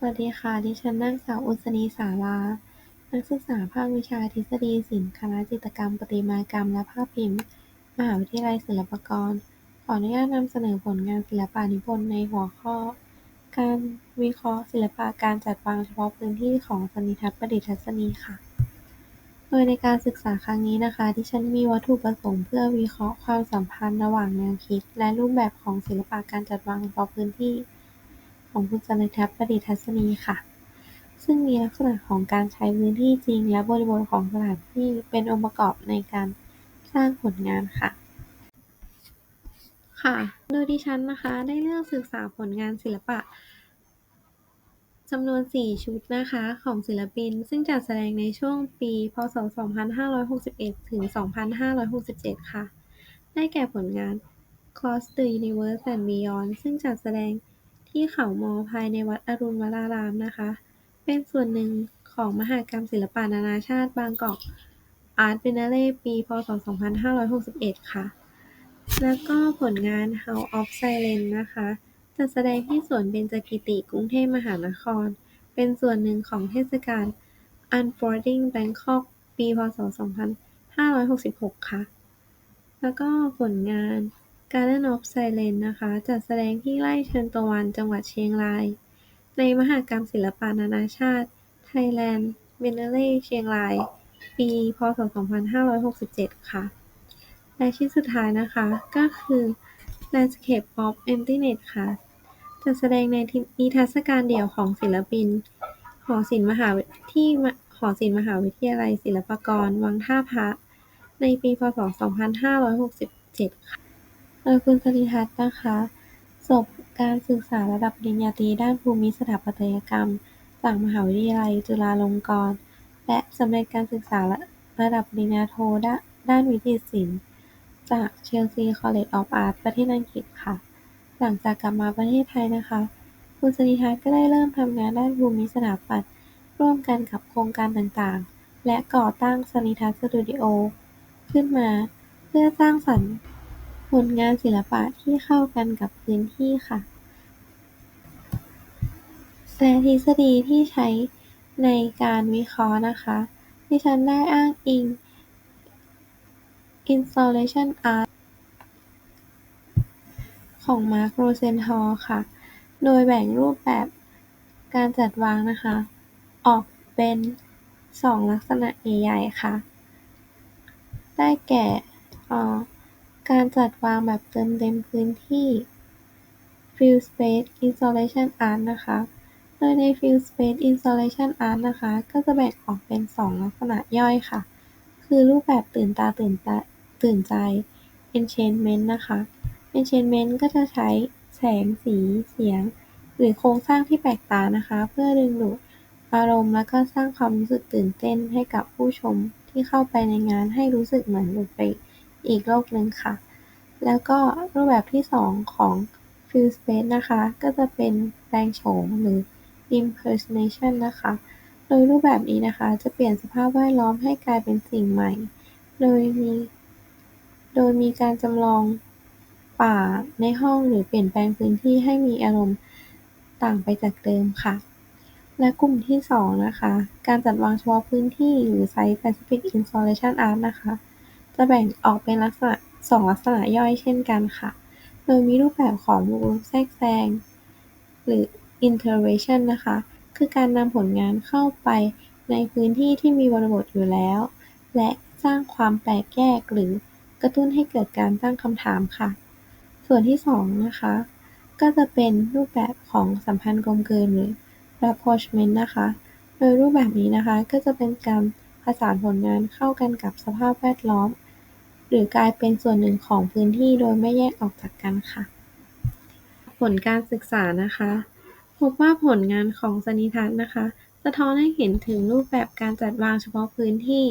สวัสดีค่ะ ดิฉันนางสาว อุศนีสารานักศึกษาภาควิชาทฤษฎีศิลป์ คณะจิตรกรรม ประติมากรรม และภาพพิมพ์ มหาวิทยาลัยศิลปากร ขออนุญาตนำเสนอผลงานศิลปะนิพนธ์ในหัวข้อ การวิเคราะห์ศิลปะการจัดวางเฉพาะพื้นที่ของสนิทัศน์ประดิษฐัศนีค่ะ โดยในการศึกษาครั้งนี้นะคะ ดิฉันมีวัตถุประสงค์เพื่อวิเคราะห์ความสัมพันธ์ระหว่างแนวคิด และรูปแบบของศิลปะการจัดวางเฉพาะพื้นที่ ของสนิทัศน์ประดิษฐ์ทัศนีค่ะ ซึ่งมีลักษณะของการใช้พื้นที่จริง และบริบทของสถานที่เป็นองค์ประกอบในการสร้างผลงานค่ะ ค่ะ โดยดิฉันนะคะ ได้เลือกศึกษาผลงานศิลปะจำนวน 4 ชุดนะคะ ของศิลปิน ซึ่งจัดแสดงในช่วงปี พ.ศ.2561 ถึง 2567 ค่ะ ได้แก่ผลงาน Cross the Universe and Beyond ซึ่งจัดแสดง ที่เขามอภายในวัดอรุณวรารามนะคะ เป็นส่วนหนึ่งของมหกรรมศิลปะนานาชาติบางกอก Art Biennale ปี พ.ศ.2561 ค่ะ แล้วก็ผลงาน House of Silence นะคะ จัดแสดงที่สวนเบญจกิติกรุงเทพมหานคร เป็นส่วนหนึ่งของเทศกาล Unfolding Bangkok ปี พ.ศ.2566 ค่ะ แล้วก็ผลงาน Garden of Silence นะคะ จัดแสดงที่ไร่เชิญตะวัน จังหวัดเชียงราย ในมหกรรมศิลปะนานาชาติ Thailand Biennale เชียงราย ปี พ.ศ.2567 ค่ะ และชิ้นสุดท้ายนะคะ ก็คือ Landscape of Emptiness ค่ะ จัดแสดงในนิทรรศการเดี่ยวของศิลปิน หอศิลป์มหาที่หอศิลป์มหาวิทยาลัยศิลปากร วังท่าพระ ในปี พ.ศ.2567 ค่ะ โดยคุณสนิทัศน์ นะคะ จบการศึกษาระดับปริญญาตรีด้านภูมิสถาปัตยกรรม จากมหาวิทยาลัยจุฬาลงกรณ์ และสำเร็จการศึกษาระดับปริญญาโทด้านวิจิตรศิลป์จาก Chelsea College of Art ประเทศอังกฤษค่ะ หลังจากกลับมาประเทศไทยนะคะ คุณสนิทัศน์ ก็ได้เริ่มทำงานด้านภูมิสถาปัตย์ร่วมกันกับโครงการต่างๆ และก่อตั้งสนิทัศน์สตูดิโอขึ้นมา เพื่อสร้างสรรค์ ผลงานศิลปะที่เข้ากันกับพื้นที่ค่ะ และทฤษฎีที่ใช้ในการวิเคราะห์นะคะ ดิฉันได้อ้างอิง Installation Art ของ Mark Rosenthal ค่ะ โดยแบ่งรูปแบบการจัดวางนะคะ ออกเป็น 2 ลักษณะใหญ่ๆค่ะ ได้แก่ การจัดวางแบบเติมเต็มพื้นที่ Field Space Installation Art นะคะ โดยใน Field Space Installation Art นะคะ ก็จะแบ่งออกเป็น 2 ลักษณะย่อยค่ะ คือรูปแบบตื่นตาตื่นใจ Enchantment นะคะ Enchantment ก็จะใช้แสงสีเสียง หรือโครงสร้างที่แปลกตานะคะ เพื่อดึงดูดอารมณ์และก็สร้างความรู้สึกตื่นเต้นให้กับผู้ชมที่เข้าไปในงานให้รู้สึกเหมือนหลุดไป อีกโลกหนึ่งค่ะ แล้วก็รูปแบบที่ 2 ของ Field Space นะคะ ก็จะเป็นแปลงโฉมหรือ Impersonation นะคะ โดยรูปแบบนี้นะคะ จะเปลี่ยนสภาพแวดล้อมให้กลายเป็นสิ่งใหม่ โดยมี โดยมีการจำลองป่าในห้องหรือเปลี่ยนแปลงพื้นที่ให้มีอารมณ์ต่างไปจากเดิมค่ะ และกลุ่มที่ 2 นะคะ การจัดวางเฉพาะพื้นที่หรือ Site Specific Installation Art นะคะ จะแบ่งออกเป็นลักษณะ2ลักษณะย่อยเช่นกันค่ะ โดยมีรูปแบบของบุกรุกแทรกแซง หรือ Intervention นะคะ คือการนำผลงานเข้าไปในพื้นที่ที่มีบริบทอยู่แล้ว และสร้างความแปลกแยกหรือกระตุ้นให้เกิดการตั้งคำถามค่ะ ส่วนที่2นะคะ ก็จะเป็นรูปแบบของสัมพันธ์กลมเกลืนหรือ Rapprochement นะคะ โดยรูปแบบนี้นะคะก็จะเป็นการผสานผลงานเข้ากันกับสภาพแวดล้อม หรือกลายเป็นส่วนหนึ่งของพื้นที่โดยไม่แยกออกจากกันค่ะ ผลการศึกษานะคะ พบว่าผลงานของสนิทัศน์นะคะ สะท้อนให้เห็นถึงรูปแบบการจัดวางเฉพาะพื้นที่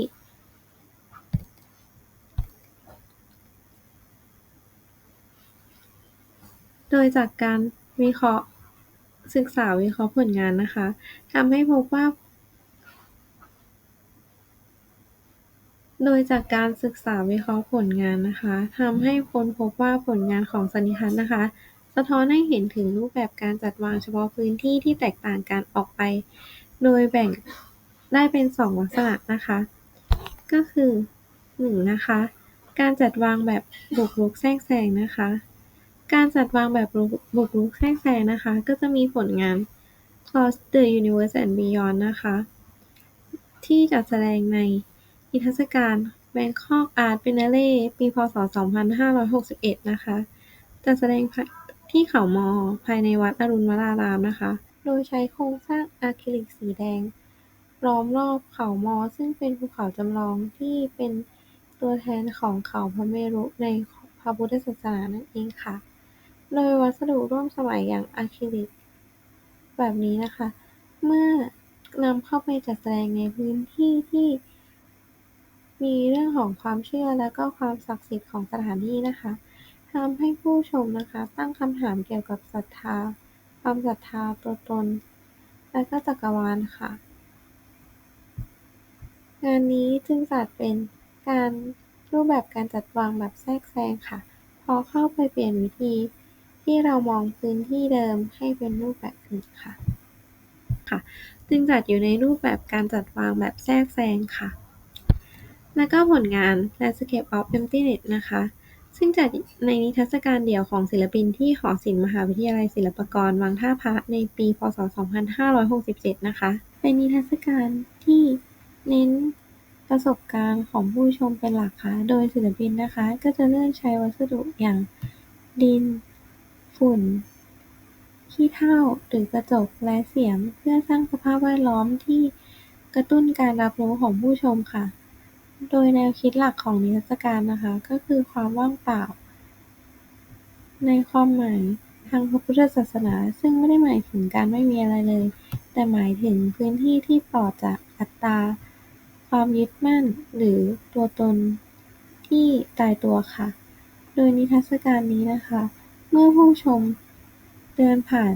โดยจากการวิเคราะห์ศึกษาวิเคราะห์ผลงานนะคะทำให้พบว่า โดยจากการศึกษาวิเคราะห์ผลงานนะคะทำให้ค้นพบว่าผลงานของสันนิทัศน์นะคะ สะท้อนให้เห็นถึงรูปแบบการจัดวางเฉพาะพื้นที่ที่แตกต่างกันออกไป โดยแบ่งได้เป็นสองลักษณะนะคะ ก็คือหนึ่งนะคะ การจัดวางแบบบุกรุกแทรกแซงนะคะ การจัดวางแบบบุกรุกแทรกแซงนะคะ ก็จะมีผลงาน Cross the Universe and Beyond นะคะ ที่จัดแสดงใน นิทรรศการ Bangkok Art Biennale ปี พ.ศ.2561 นะคะ จัดแสดงที่เขามอ ภายในวัดอรุณวรารามนะคะ โดยใช้โครงสร้างอะคริลิกสีแดง ล้อมรอบเขามอ ซึ่งเป็นภูเขาจำลองที่เป็นตัวแทนของเขาพระเมรุในพระพุทธศาสนานั่นเองค่ะ โดยวัสดุร่วมสมัยอย่างอะคริลิก แบบนี้นะคะ เมื่อนำเข้าไปจัดแสดงในพื้นที่ที่ มีเรื่องของความเชื่อและก็ความศักดิ์สิทธิ์ของสถานที่นะคะทำให้ผู้ชมนะคะตั้งคำถามเกี่ยวกับศรัทธา ความศรัทธาตัวตน และก็จักรวาลค่ะ งานนี้จึงจัดเป็นการรูปแบบการจัดวางแบบแทรกแซงค่ะ พอเข้าไปเปลี่ยนวิธี ที่เรามองพื้นที่เดิมให้เป็นรูปแบบอื่นค่ะค่ะ จึงจัดอยู่ในรูปแบบการจัดวางแบบแทรกแซงค่ะ แล้วก็ผลงาน Landscape of Emptiness นะคะ ซึ่งจัดในนิทรรศการเดี่ยวของศิลปินที่หอศิลป์มหาวิทยาลัยศิลปากรวังท่าพระในปี พ.ศ.2567 นะคะ เป็นนิทรรศการที่เน้นประสบการณ์ของผู้ชมเป็นหลักค่ะ โดยศิลปินนะคะ ก็จะเลือกใช้วัสดุอย่างดิน ฝุ่น ขี้เถ้า หรือกระจก และเสียง เพื่อสร้างสภาพแวดล้อมที่กระตุ้นการรับรู้ของผู้ชมค่ะ โดยแนวคิดหลักของนิทรรศการนะคะ ก็คือความว่างเปล่า ในความหมายทางพระพุทธศาสนา ซึ่งไม่ได้หมายถึงการไม่มีอะไรเลย แต่หมายถึงพื้นที่ที่ปลอดจากอัตตา ความยึดมั่น หรือตัวตนที่ตายตัวค่ะ โดยนิทรรศการนี้นะคะ เมื่อผู้ชมเดินผ่าน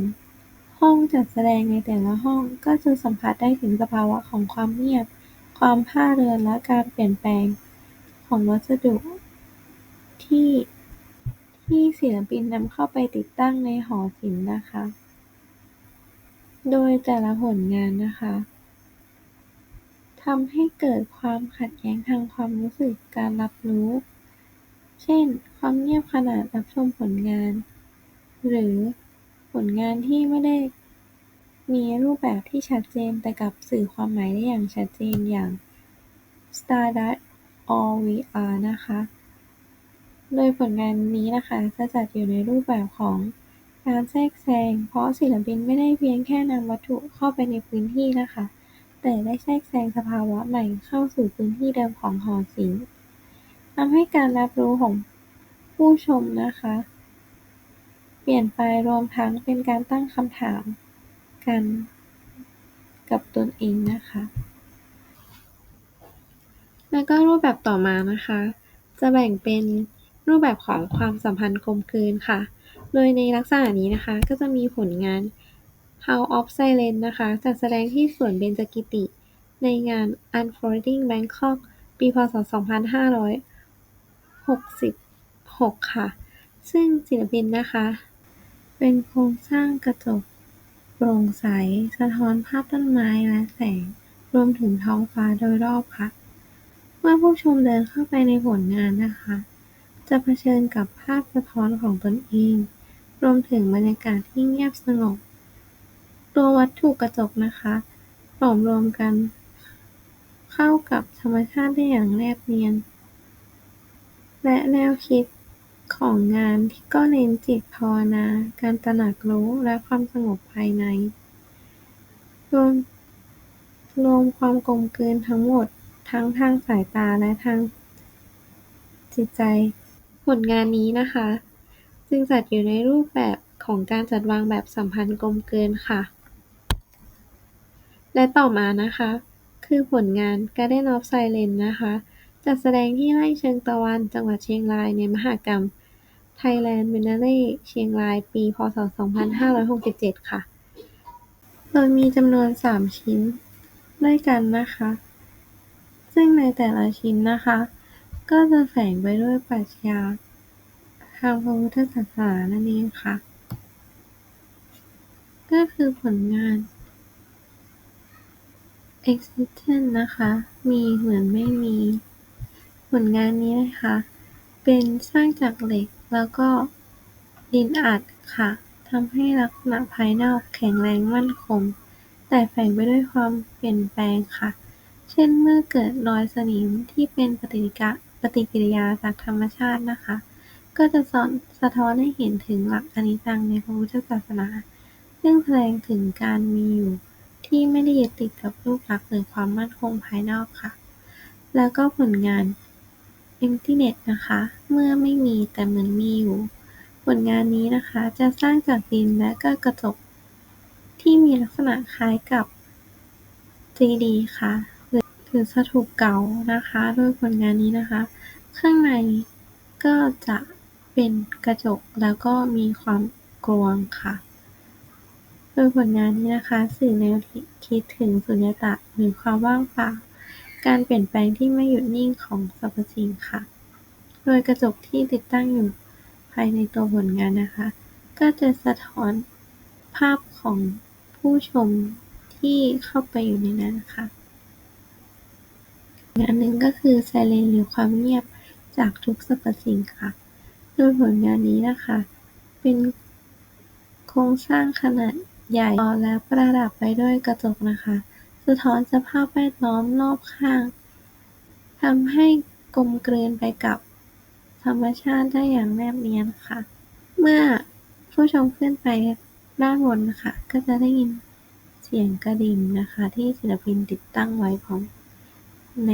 ห้องจัดแสดงในแต่ละห้องก็จะสัมผัสได้ถึงสภาวะของความเงียบ ความผ้าเรือนและการเปลี่ยนแปลงของวัสดุที่ที่ศิลปินนำเข้าไปติดตั้งในหอศิลป์นะคะ โดยแต่ละผลงานนะคะทำให้เกิดความขัดแย้งทางความรู้สึกการรับรู้ เช่น ความเงียบขณะรับชมผลงาน หรือผลงานที่ไม่ได้ มีรูปแบบที่ชัดเจนแต่กลับสื่อความหมายได้อย่างชัดเจน อย่าง Stardust All VR นะคะ โดยผลงานนี้นะคะจะจัดอยู่ในรูปแบบของการแทรกแซง เพราะศิลปินไม่ได้เพียงแค่นำวัตถุเข้าไปในพื้นที่นะคะ แต่ได้แทรกแซงสภาวะใหม่เข้าสู่พื้นที่เดิมของหอศิลป์ทำให้การรับรู้ของผู้ชมนะคะ เปลี่ยนไปรวมทั้งเป็นการตั้งคำถาม กันกับตนเองนะคะ แล้วก็รูปแบบต่อมานะคะ จะแบ่งเป็นรูปแบบของความสัมพันธ์กลมกลืนค่ะ โดยในลักษณะนี้นะคะก็จะมีผลงาน House of Silence นะคะจัดแสดงที่สวนเบญจกิติ ในงาน Unfolding Bangkok ปี พ.ศ.2566 ค่ะ ซึ่งศิลปินนะคะ เป็นโครงสร้างกระจก โปร่งใส สะท้อนภาพต้นไม้และแสง รวมถึงท้องฟ้าโดยรอบค่ะ เมื่อผู้ชมเดินเข้าไปในผลงานนะคะจะเผชิญกับภาพสะท้อนของตนเอง รวมถึงบรรยากาศที่เงียบสงบ ตัววัตถุกระจกนะคะหลอมรวมกัน เข้ากับธรรมชาติได้อย่างแนบเนียน และแนวคิด ของงานที่ก็เน้นจิตภาวนา การตระหนักรู้ และความสงบภายใน รวม รวมความกลมกลืนทั้งหมด ทั้งทางสายตาและทางจิตใจ ผลงานนี้นะคะ จึงจัดอยู่ในรูปแบบของการจัดวางแบบสัมพันธ์กลมกลืนค่ะ และต่อมานะคะ คือผลงาน Garden of Silence นะคะจัดแสดงที่ไร่เชิงตะวันจังหวัดเชียงรายในมหกรรม Thailand Biennale เชียงราย ปี พ.ศ.2567 ค่ะ โดยมีจำนวน 3 ชิ้นด้วยกันนะคะ ซึ่งในแต่ละชิ้นนะคะ ก็จะแฝงไปด้วยปรัชญาทางพระพุทธศาสนานั่นเองค่ะ ก็คือผลงาน Existence นะคะ มีเหมือนไม่มี ผลงานนี้นะคะ เป็นสร้างจากเหล็กแล้วก็ดินอัดค่ะ ทำให้ลักษณะภายนอกแข็งแรงมั่นคง แต่แฝงไปด้วยความเปลี่ยนแปลงค่ะ เช่นเมื่อเกิดรอยสนิมที่เป็นปฏิกิกิริยาจากธรรมชาตินะคะ ก็จะสะท้อนให้เห็นถึงหลักอนิจจังในพระพุทธศาสนา ซึ่งแสดงถึงการมีอยู่ที่ไม่ได้ยึดติดกับรูปลักษณ์หรือความมั่นคงภายนอกค่ะ แล้วก็ผลงาน Emptiness นะคะ เมื่อไม่มี แต่เหมือนมีอยู่ ผลงานนี้นะคะจะสร้างจากดินและก็กระจก ที่มีลักษณะคล้ายกับ 3D ค่ะ หรือสถูปเก่านะคะ โดยผลงานนี้นะคะ ข้างในก็จะเป็นกระจกแล้วก็มีความกลวงค่ะ โดยผลงานนี้นะคะ สื่อแนวคิดถึงสุญญตาหรือความว่างเปล่า การเปลี่ยนแปลงที่ไม่หยุดนิ่งของสรรพสิ่งค่ะ โดยกระจกที่ติดตั้งอยู่ภายในตัวผลงานนะคะ ก็จะสะท้อนภาพของผู้ชมที่เข้าไปอยู่ในนั้นค่ะอีกอันหนึ่งก็คือ Silence หรือความเงียบจากทุกสรรพสิ่งค่ะ โดยผลงานนี้นะคะ เป็นโครงสร้างขนาดใหญ่และประดับไปด้วยกระจกนะคะ สะท้อนสภาพแวดล้อมรอบข้าง ทำให้กลมกลืนไปกับธรรมชาติได้อย่างแนบเนียนค่ะ เมื่อผู้ชมขึ้นไปด้านบนนะคะ ก็จะได้ยินเสียงกระดิ่งนะคะ ที่ศิลปินติดตั้งไว้พร้อมใน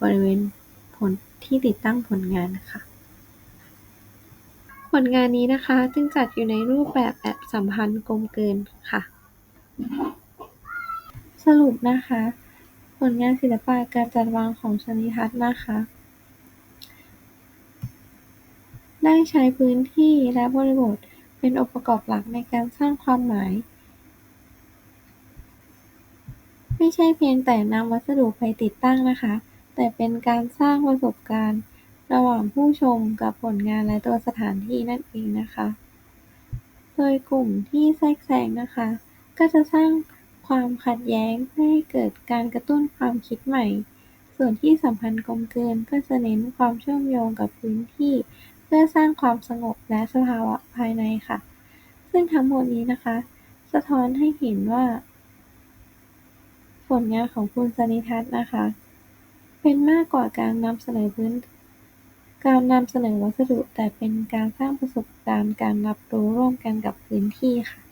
บริเวณผลที่ติดตั้งผลงานค่ะผลงานนี้นะคะ จึงจัดอยู่ในรูปแบบสัมพันธ์กลมกลืนค่ะ สรุปนะคะ ผลงานศิลปะการจัดวางของชนิทัศน์นะคะ ได้ใช้พื้นที่และบริบทเป็นองค์ประกอบหลักในการสร้างความหมาย ไม่ใช่เพียงแต่นำวัสดุไปติดตั้งนะคะ แต่เป็นการสร้างประสบการณ์ ระหว่างผู้ชมกับผลงานและตัวสถานที่นั่นเองนะคะ โดยกลุ่มที่แทรกแซงนะคะ ก็จะสร้าง ความขัดแย้งเพื่อให้เกิดการกระตุ้นความคิดใหม่ ส่วนที่สัมพันธ์กลมกลืนก็จะเน้นความเชื่อมโยงกับพื้นที่ เพื่อสร้างความสงบและสภาวะภายในค่ะ ซึ่งทั้งหมดนี้นะคะ สะท้อนให้เห็นว่า ผลงานของคุณชนิทัศน์นะคะ เป็นมากกว่าการนำเสนอวัสดุแต่เป็นการสร้างประสบการณ์การรับรู้ร่วมกันกับพื้นที่ค่ะ